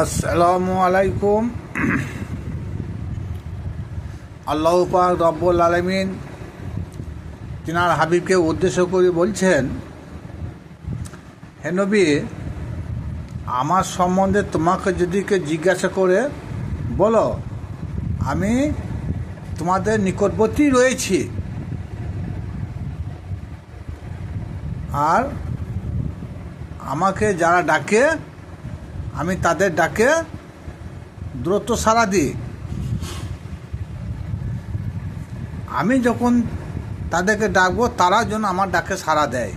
আসসালামু আলাইকুম। আল্লাহ পাক রব্বুল আলমিন তিনার হাবিবকে উদ্দেশ্য করে বলছেন হেনবি আমার সম্বন্ধে তোমাকে যদি কেউ জিজ্ঞাসা করে, বলো, আমি তোমাদের নিকটবর্তী রয়েছি। আর আমাকে যারা ডাকে আমি তাদের ডাকে দ্রুত সাড়া দিই। আমি যখন তাদেরকে ডাকবো, তারা যেন আমার ডাকে সাড়া দেয়।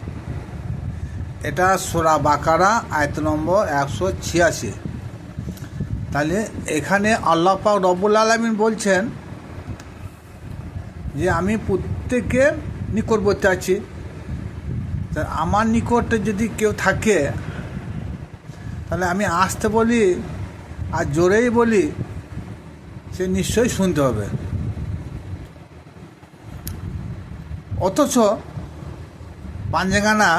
এটা সোরা বাকারা, আয়ত নম্বর একশো ছিয়াশি। তাহলে এখানে আল্লাহ পাক রব্বুল আলমিন বলছেন যে, আমি প্রত্যেকের নিকটবর্তী আছি। আমার নিকটে যদি কেউ থাকে তাহলে আমি আসতে বলি আর জোরেই বলি, সে নিশ্চয়ই শুনতে হবে। অথচ পাঞ্জেগানা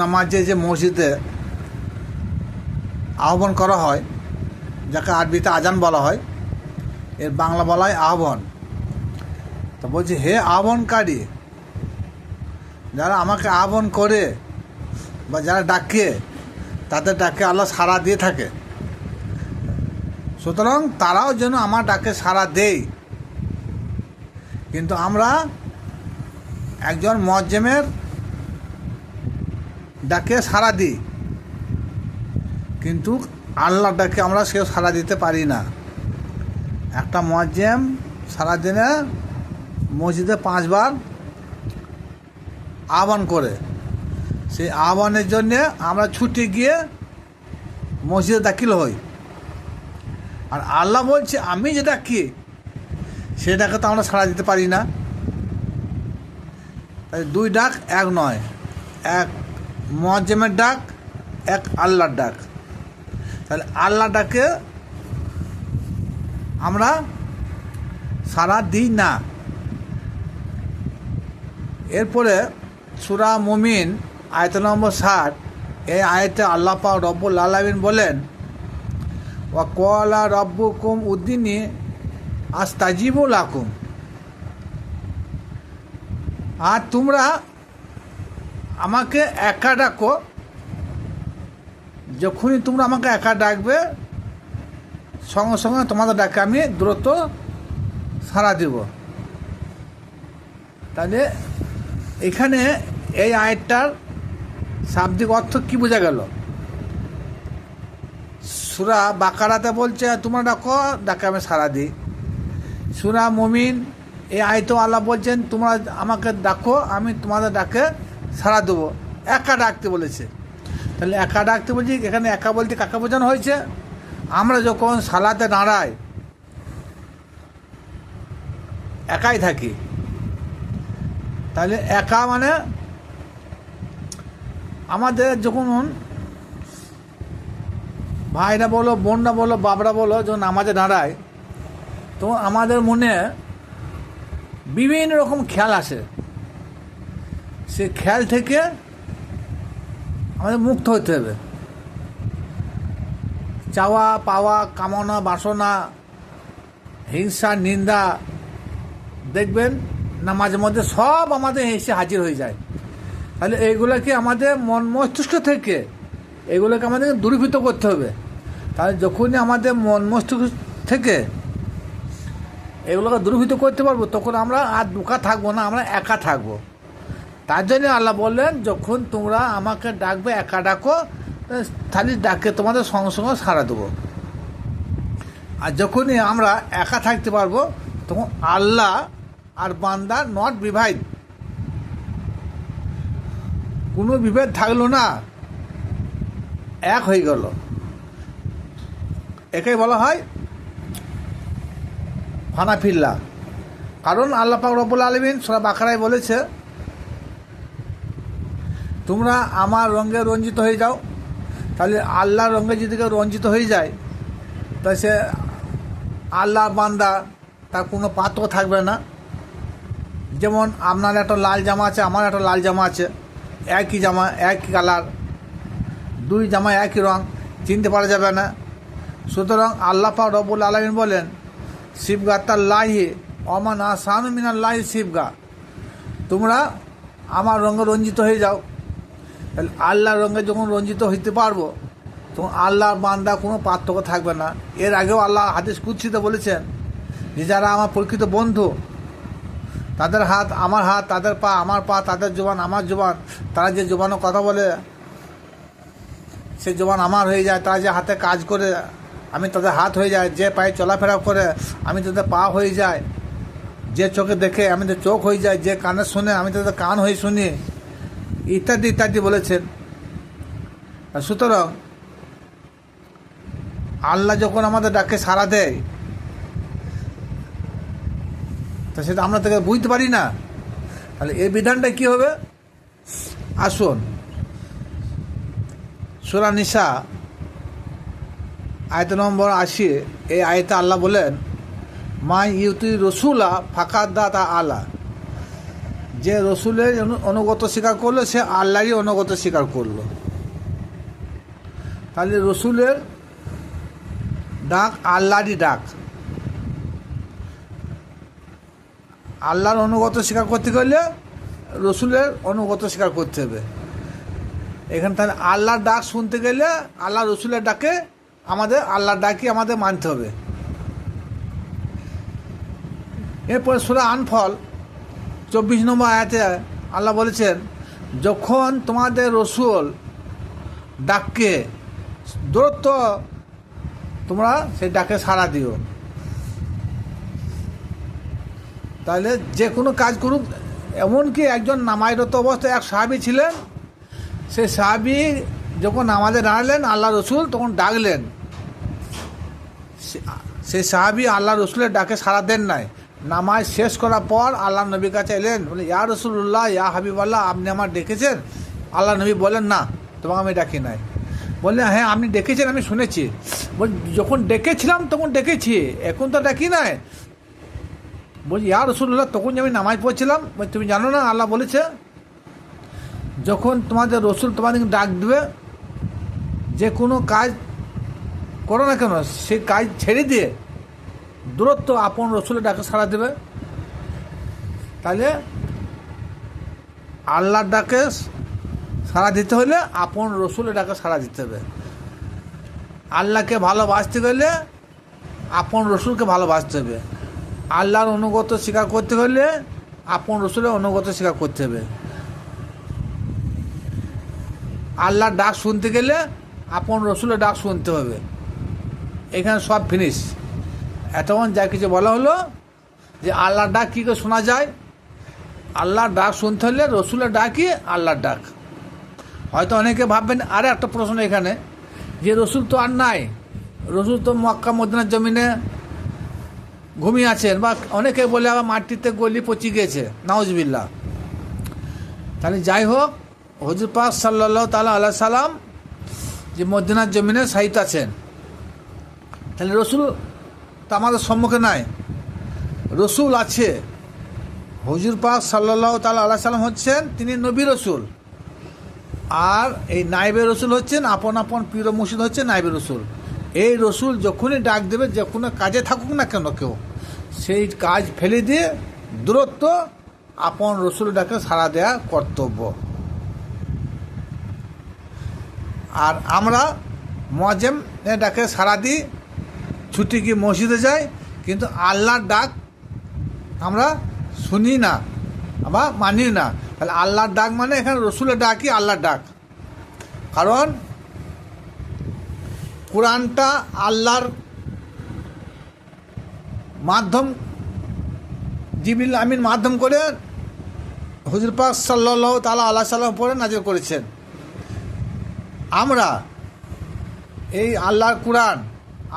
নামাজে যে মসজিদে আহ্বান করা হয়, যাকে আরবিতে আজান বলা হয়, এর বাংলা বলা হয় আহ্বান। তো বলছি, হে আহ্বানকারী, যারা আমাকে আহ্বান করে বা যারা ডাকে তাদের ডাকে আল্লাহ সাড়া দিয়ে থাকে। সুতরাং তারাও যেন আমার ডাকে সাড়া দেয়। কিন্তু আমরা একজন মজ্জেমের ডাকে সাড়া দিই। কিন্তু আল্লাহর ডাকে আমরা সেও সাড়া দিতে পারি না। একটা মজ্জেম সারাদিনে মসজিদে পাঁচবার আহ্বান করে। সেই আহ্বানের জন্যে আমরা ছুটে গিয়ে মসজিদে দাখিল হই। আর আল্লাহ বলছে, আমি যে ডাকি সেটাকে তো আমরা সাড়া দিতে পারি না। তাই দুই ডাক, এক নয়, এক মজ্জেমের ডাক, এক আল্লাহর ডাক। তাহলে আল্লাহ ডাকে আমরা সাড়া দিই না। এরপরে সুরা মুমিন আয়ত নম্বর ষাট। এই আয়তে আল্লাহ পাক রব্বুল আলমিন বলেন ও কলা রব্বুকুম উদ্দিনী আজ তাজিবুল আকুম আর তোমরা আমাকে একা ডাকো, যখনই তোমরা আমাকে একা ডাকবে, সঙ্গে সঙ্গে তোমাদের ডাকে আমি দ্রুত সাড়া দেব। তাহলে এখানে এই আয়টার শাব্দিক অর্থ কি বোঝা গেল? সুরা বাকারাতে বলছে, তোমরা ডাকো ডাকে আমি সাড়া দিই। সুরা মমিন, এই আয়তো আল্লাহ বলছেন, তোমরা আমাকে ডাকো, আমি তোমাদের ডাকে সাড়া দেবো। একা ডাকতে বলেছে। তাহলে একা ডাকতে বলছি, এখানে একা বলতে কাকে বোঝানো হয়েছে? আমরা যখন সালাতে দাঁড়াই একাই থাকি। তাহলে একা মানে আমাদের যখন ভাইরা বলো, বোনরা বলো বাবরা বলো, যখন নামাজে দাঁড়ায় তো আমাদের মনে বিভিন্ন রকম খেয়াল আসে। সে খেয়াল থেকে আমাদের মুক্ত হতে হবে। চাওয়া, পাওয়া, কামনা, বাসনা, হিংসা, নিন্দা, দেখবেন নামাজের মধ্যে সব আমাদের এসে হাজির হয়ে যায়। তাহলে এইগুলোকে আমাদের মন মস্তিষ্ক থেকে এগুলোকে আমাদের দূরীভূত করতে হবে। তাহলে যখনই আমাদের মন মস্তিষ্ক থেকে এগুলোকে দূরীভূত করতে পারব, তখন আমরা আর দুকা থাকব না, আমরা একা থাকব। তার জন্য আল্লাহ বললেন, যখন তোমরা আমাকে ডাকবে, একা ডাকো, তাহলে ডাকে তোমাদের সঙ্গে সঙ্গে সাড়া দেবো। আর যখনই আমরা একা থাকতে পারব, তখন আল্লাহ আর বান্দা নট বিভাইড কোনো বিভেদ থাকল না। এক হয়ে গেল। একেই বলা হয় ফানাফিল্লা কারণ আল্লাহ পাক রব্বুল আলমিন সোরা বাখারায় বলেছে, তোমরা আমার রঙে রঞ্জিত হয়ে যাও। তাহলে আল্লাহর রঙে যদি কেউ রঞ্জিত হয়ে যায় তা সে আল্লাহ বান্দা, তার কোনো পাত্র থাকবে না। যেমন আপনার একটা লাল জামা আছে, আমার একটা লাল জামা আছে। একই জামা, একই কালার, দুই জামা একই রং, চিনতে পারা যাবে না। সুতরাং আল্লাহ পাক রবুল আলমিন বলেন শিবগা তার লাহি অমান আসানু মিনার লাহি শিবগা তোমরা আমার রঙে রঞ্জিত হয়ে যাও। আল্লাহর রঙে যখন রঞ্জিত হইতে পারব, তখন আল্লাহর বান্দা কোনো পার্থক্য থাকবে না। এর আগেও আল্লাহ হাদিস কুচ্ছিতে বলেছেন যে, যারা আমার প্রকৃত বন্ধু তাদের হাত আমার হাত, তাদের পা আমার পা, তাদের জবান আমার জবান। তারা যে জবানও কথা বলে, সে জবান আমার হয়ে যায়, তারা যে হাতে কাজ করে, আমি তাদের হাত হয়ে যায়, যে পায়ে চলাফেরা করে, আমি তাদের পা হয়ে যায়। যে চোখে দেখে, আমি তাদের চোখ হয়ে যায়, যে কানে শুনে, আমি তাদের কান হয়ে শুনি। ইত্যাদি ইত্যাদি বলেছেন। সুতরাং, আল্লাহ যখন আমাদের ডাকে সাড়া দেয় তা সেটা আমরা থেকে বুঝতে পারি না। তাহলে এই বিধানটা কি হবে? আসুন। সুরা নিশা আয়ত নম্বর আশি, এই আয়তে আল্লাহ বলেন, মা ইউতি রসুলা ফাঁকা দা আলা। যে রসুলের অনুগত স্বীকার করল, সে আল্লাহরই অনুগত স্বীকার করল। তাহলে রসুলের ডাক আল্লাহরই ডাক। আল্লাহর অনুগত স্বীকার করতে গেলে রসুলের অনুগত স্বীকার করতে হবে। এখানে তাহলে আল্লাহর ডাক শুনতে গেলে আল্লাহ রসুলের ডাকে আমাদের, আল্লাহর ডাকই আমাদের মানতে হবে। এরপরে সুরা আনফল, চব্বিশ নম্বর আয়াতে আল্লাহ বলেছেন, যখন তোমাদের রসুল ডাককে দূরত্ব তোমরা সেই ডাকে সাড়া দিও। তাহলে যে কোনো কাজ করুক, এমনকি একজন নামাইরত অবস্থায় এক সাহাবি ছিলেন, সেই সাহাবি যখন নামাজে দাঁড়ালেন আল্লাহ রসুল, তখন ডাকলেন। সেই সাহাবি আল্লাহ রসুলের ডাকে সাড়া দেন নাই। নামাজ শেষ করার পর আল্লাহ নবীর কাছে এলেন, বলে, ইয়া রসুল্লাহ ইয়া হাবিবাল্লাহ, আপনি আমার ডেকেছেন? আল্লাহ নবী বলেন না, তোমাকে আমি ডাকি নাই। বললেন হ্যাঁ আপনি ডেকেছেন, আমি শুনেছি। বল, যখন ডেকেছিলাম, তখন ডেকেছি, এখন তো ডাকি নাই। বলছি, ইয়া রসুল্লাহ তখন আমি নামাজ পড়ছিলাম তুমি জানো না, আল্লাহ বলেছে, যখন তোমাদের রসুল তোমাদের ডাক দেবে, যে কোনো কাজ করো না কেন সে কাজ ছেড়ে দিয়ে দূরত্ব আপন রসুলের ডাকে সাড়া দেবে, তাহলে আল্লাহর ডাকে সাড়া দিতে হলে আপন রসুলের ডাকে সাড়া দিতে হবে। আল্লাহকে ভালোবাসতে গেলে আপন রসুলকে ভালোবাসতে হবে। আল্লাহর অনুগত স্বীকার করতে হলে আপন রসুলের অনুগত স্বীকার করতে হবে। আল্লাহর ডাক শুনতে গেলে আপন রসুলের ডাক শুনতে হবে। এখানে সব ফিনিশ এতক্ষণ যা কিছু বলা হলো যে আল্লাহর ডাক কী করে শোনা যায়? আল্লাহর ডাক শুনতে হলে রসুলের ডাকই আল্লাহর ডাক। হয়তো অনেকে ভাববেন, আরে একটা প্রশ্ন এখানে, যে রসুল তো আর নাই। রসুল তো মক্কা, মদিনার জমিনে ঘুমিয়ে আছেন বা অনেকে বলে আবার মাটিতে গলি পচি গিয়েছে নাওজবিল্লা তাহলে যাই হোক, হজুর পাক সাল্লাহ তালা আল্লাহ সাল্লাম যে মদিনার জমিনে সাহিত্য আছেন। তাহলে রসুল তো আমাদের সম্মুখে নাই। রসুল আছে, হজুর পাক সাল্লাহ তালা আল্লাহ সাল্লাম হচ্ছেন তিনি নবী রসুল। আর এই নাইবে রসুল হচ্ছেন, আপন আপন পীর মুর্শিদ হচ্ছে নাইবে রসুল। এই রসুল যখনই ডাক দেবে যে কোনো কাজে থাকুক না কেন কেউ, সেই কাজ ফেলে দিয়ে দূরত্ব আপন রসুল ডাকে সাড়া দেওয়া কর্তব্য। আর আমরা মজেম ডাকে সাড়া দিই, ছুটি কি মসজিদে যাই কিন্তু আল্লাহর ডাক আমরা শুনি না বা মানি না। তাহলে আল্লাহর ডাক মানে এখানে রসুলের ডাকই আল্লাহর ডাক। কারণ কোরআনটা আল্লাহর মাধ্যম জিবিল আমিন মাধ্যম করে হুজুর পাক সাল্লাহ তালা আল্লাহ সাল্লাম পরে নাজির করেছেন। আমরা এই আল্লাহর কোরআন,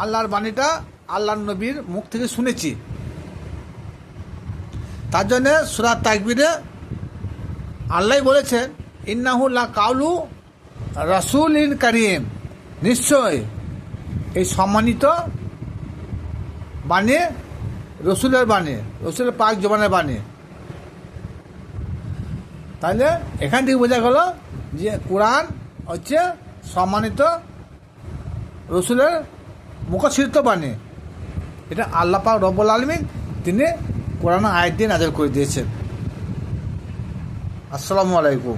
আল্লাহর বাণীটা আল্লাহর নবীর মুখ থেকে শুনেছি। তার জন্যে সুরাত তাকবিরে আল্লাহ বলেছেন ইন্নাহুল্লা কাউলু রাসুল ইন কারিম। নিশ্চয় এই সম্মানিত বাণী, রসুলের বাণী, রসুলের পাক জবানের বাণী। তাহলে এখান থেকে বোঝা গেল যে কোরআন হচ্ছে সম্মানিত রসুলের মুখছিদ্ধ বাণী। এটা আল্লাহ পাক রব্বুল আলমিন তিনি কোরআন আয়াত দিয়ে নাজল করে দিয়েছেন। আসসালামু আলাইকুম।